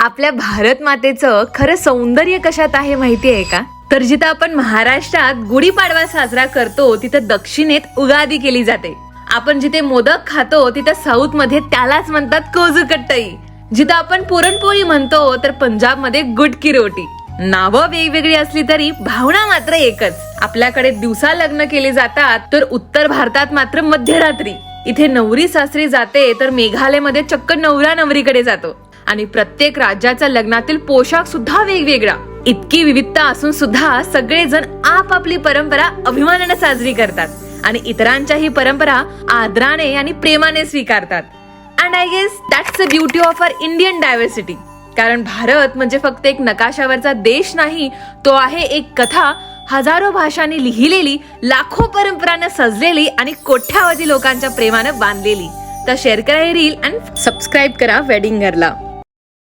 आपल्या भारत मातेचं खरं सौंदर्य कशात आहे माहिती आहे का? तर जिथं आपण महाराष्ट्रात गुढीपाडवा साजरा करतो तिथं दक्षिणेत उगादी केली जाते. आपण जिथे मोदक खातो तिथं साऊथमध्ये त्यालाच म्हणतात कोजूकट्टई. जिथं आपण पुरणपोळी म्हणतो तर पंजाबमध्ये गुडकी रोटी. नावं वेगवेगळी असली तरी भावना मात्र एकच. आपल्याकडे दिवसा लग्न केले जातात तर उत्तर भारतात मात्र मध्यरात्री. इथे नवरी सासरी जाते तर मेघालयमध्ये चक्क नवरा नवरीकडे जातो. आणि प्रत्येक राज्याचा लग्नातील पोशाख सुद्धा वेगवेगळा. इतकी विविधता असून सुद्धा सगळेजण आपापली परंपरा अभिमानाने साजरी करतात आणि इतरांच्याही परंपरा आदराने आणि प्रेमाने स्वीकारतात. And I guess that's the beauty of our Indian diversity कारण भारत म्हणजे फक्त एक नकाशावरचा देश नाही तो आहे एक कथा हजारो भाषांनी लिहिलेली लाखो परंपरांना सजलेली आणि कोट्यावधी लोकांच्या प्रेमानं बांधलेली. तर शेअर करा हे रील आणि सबस्क्राईब करा वेडिंगरला